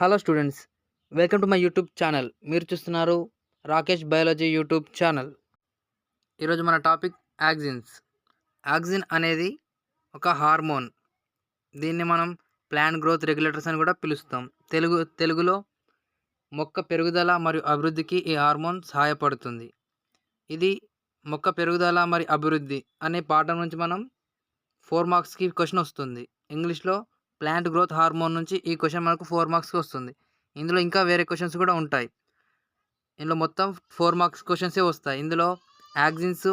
Hello students welcome to my YouTube channel. మీరు చూస్తున్నారు Rakesh biology YouTube channel. ఈరోజు మన టాపిక్ యాక్సిన్స్ యాక్సిన్ అనేది ఒక హార్మోన్. దీన్ని మనం ప్లాంట్ గ్రోత్ రెగ్యులేటర్స్ అని కూడా పిలుస్తాం. తెలుగు తెలుగులో మొక్క పెరుగుదల మరియు అభివృద్ధికి ఈ హార్మోన్ సహాయపడుతుంది. ఇది మొక్క పెరుగుదల మరియు అభివృద్ధి అనే పాఠం నుంచి మనం ఫోర్ మార్క్స్కి క్వశ్చన్ వస్తుంది. ఇంగ్లీష్లో ప్లాంట్ గ్రోత్ హార్మోన్ నుంచి ఈ క్వశ్చన్ మనకు ఫోర్ మార్క్స్కి వస్తుంది. ఇందులో ఇంకా వేరే క్వశ్చన్స్ కూడా ఉంటాయి. ఇందులో మొత్తం ఫోర్ మార్క్స్ క్వశ్చన్సే వస్తాయి. ఇందులో యాక్సిన్స్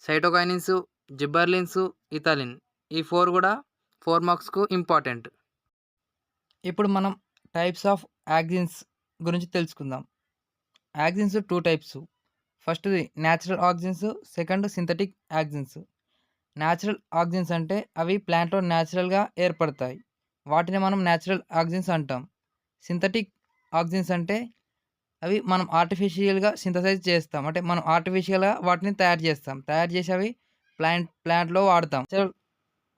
సైటోకైనిన్స్ జిబ్బర్లిన్స్ ఇథాలిన్ ఈ ఫోర్ కూడా ఫోర్ మార్క్స్కు ఇంపార్టెంట్. ఇప్పుడు మనం టైప్స్ ఆఫ్ యాక్సిన్స్ గురించి తెలుసుకుందాం. Auxins two types. ఫస్ట్ది natural auxins second synthetic auxins natural auxins అంటే అవి ప్లాంట్లో న్యాచురల్గా ఏర్పడతాయి. వాటిని మనం న్యాచురల్ ఆక్సిజన్స్ అంటాం. సింథటిక్ ఆక్సిజన్స్ అంటే అవి మనం ఆర్టిఫిషియల్గా సింథసైజ్ చేస్తాం. అంటే మనం ఆర్టిఫిషియల్గా వాటిని తయారు చేస్తాం. తయారు చేసి అవి ప్లాంట్ ప్లాంట్లో వాడతాం.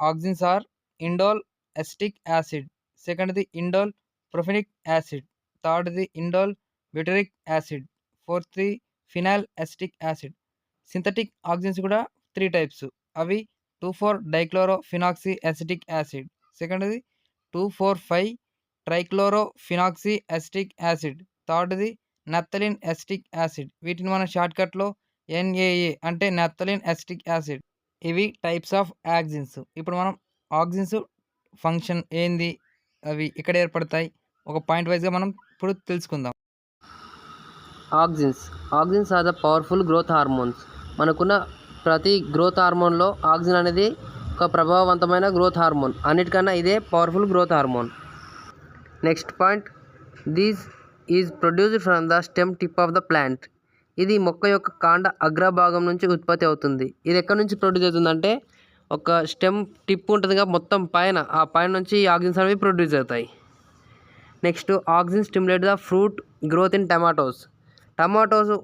Auxins are indole acetic acid సెకండ్ది ఇండోల్ ప్రొఫినిక్ యాసిడ్ థర్డ్ది indole butyric acid ఫోర్త్ది phenol acetic acid synthetic auxins కూడా త్రీ టైప్స్ అవి two four dichloro phenoxy acetic acid సెకండ్ది two four five trichloro phenoxy acid. థర్డ్ది naphthalene acetic acid. వీటిని మనం షార్ట్కట్లో NAA అంటే naphthalene acetic acid. ఇవి types of auxins ఇప్పుడు మనం ఆక్సిన్స్ ఫంక్షన్ ఏంది? అవి ఇక్కడ ఏర్పడతాయి. ఒక పాయింట్ వైజ్గా మనం ఇప్పుడు తెలుసుకుందాం. Auxins. Auxins are the powerful growth hormones. మనకున్న ప్రతి గ్రోత్ హార్మోన్లో ఆక్సిన్ అనేది ఒక ప్రభావవంతమైన గ్రోత్ హార్మోన్ అన్నిటికన్నా ఇదే powerful growth hormone next point these is produced from the stem tip of the plant ఇది మొక్క యొక్క కాండ అగ్రభాగం నుంచి ఉత్పత్తి అవుతుంది. ఇది ఎక్కడి నుంచి ప్రొడ్యూస్ అవుతుందంటే ఒక స్టెమ్ టిప్ ఉంటుందిగా మొత్తం పైన. ఆ పైన నుంచి ఈ అనేవి ప్రొడ్యూస్ అవుతాయి. Next auxin stimulate the fruit growth in tomatoes tomatoes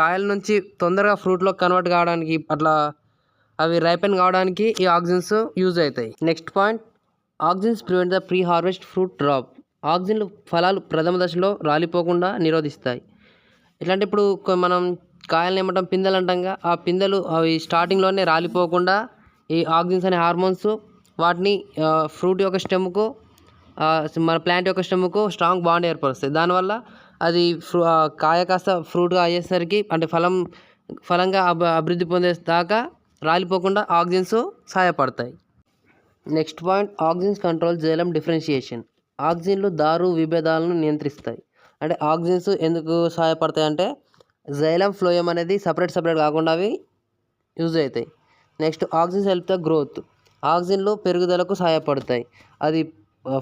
కాయల నుంచి తొందరగా ఫ్రూట్లో కన్వర్ట్ కావడానికి అట్లా అవి రైపెన్ కావడానికి ఈ ఆక్సిజన్స్ యూజ్ అవుతాయి. Next point auxins prevent the pre harvest fruit drop. ఆక్సిజన్లు ఫలాలు ప్రథమ దశలో రాలిపోకుండా నిరోధిస్తాయి. ఎట్లాంటి ఇప్పుడు మనం కాయలను ఏమంటాం పిందెలు అంటాంగా ఆ పిందెలు అవి స్టార్టింగ్లోనే రాలిపోకుండా ఈ ఆక్సిన్స్ అనే హార్మోన్స్ వాటిని ఫ్రూట్ యొక్క స్టెమ్కు మన ప్లాంట్ యొక్క స్టెమ్కు స్ట్రాంగ్ బాండ్ ఏర్పరుస్తాయి. దానివల్ల అది ఫ్రూ కాయ కాస్త ఫ్రూట్గా అయ్యేసరికి అంటే ఫలం ఫలంగా అభివృద్ధి పొందే దాకా రాలిపోకుండా ఆక్సిన్స్ సహాయపడతాయి next point oxygens control xylem differentiation. ఆక్సిన్లు దారు విభేదాలను నియంత్రిస్తాయి. అంటే ఆక్సిజన్స్ ఎందుకు సహాయపడతాయి అంటే జైలం ఫ్లోయం అనేది సపరేట్ సపరేట్ కాకుండా అవి యూజ్ అవుతాయి. Next oxygens help the growth. ఆక్సిజన్లు పెరుగుదలకు సహాయపడతాయి అది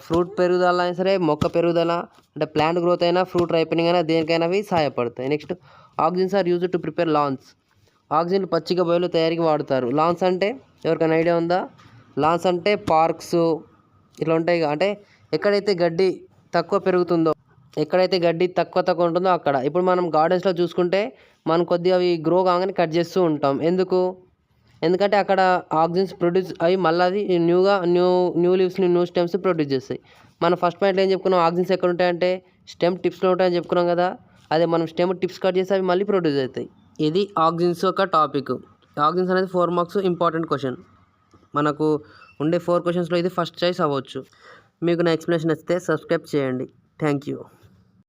ఫ్రూట్ పెరుగుదల అయినా సరే మొక్క పెరుగుదల అంటే ప్లాంట్ గ్రోత్ అయినా ఫ్రూట్ రైపెనింగ్ అయినా దేనికైనా అవి సహాయపడతాయి next auxins are use to prepare lawns oxygen పచ్చిక బయలు తయారీకి వాడతారు. లాన్స్ అంటే ఎవరికైనా ఐడియా ఉందా? లాన్స్ అంటే పార్క్స్ ఇట్లా ఉంటాయి అంటే ఎక్కడైతే గడ్డి తక్కువ పెరుగుతుందో ఎక్కడైతే గడ్డి తక్కువ తక్కువ ఉంటుందో అక్కడ. ఇప్పుడు మనం గార్డెన్స్లో చూసుకుంటే మనం కొద్దిగా అవి గ్రో కాగానే కట్ చేస్తూ ఉంటాం. ఎందుకు? ఎందుకంటే అక్కడ ఆక్సిజన్స్ ప్రొడ్యూస్ అవి మళ్ళీ అది న్యూగా న్యూ న్యూ లీవ్స్ని న్యూ స్టెమ్స్ ప్రొడ్యూస్ చేస్తాయి. మనం ఫస్ట్ పాయింట్లో ఏం చెప్పుకున్నాం? ఆక్సిజన్స్ ఎక్కడ ఉంటాయంటే స్టెమ్ టిప్స్లో ఉంటాయని చెప్పుకున్నాం కదా. అదే మనం స్టెమ్ టిప్స్ కట్ చేస్తే అవి మళ్ళీ ప్రొడ్యూస్ అవుతాయి. ఇది ఆక్సిజన్స్ యొక్క టాపిక్ ఆక్సిజన్స్ అనేది ఫోర్ మార్క్స్ ఇంపార్టెంట్ క్వశ్చన్ మనకు ఉండే ఫోర్ క్వశ్చన్స్లో ఇది ఫస్ట్ చాయిస్ అవ్వచ్చు. మీకు నా ఎక్స్ప్లెనేషన్ నచ్చితే సబ్స్క్రైబ్ చేయండి. Thank you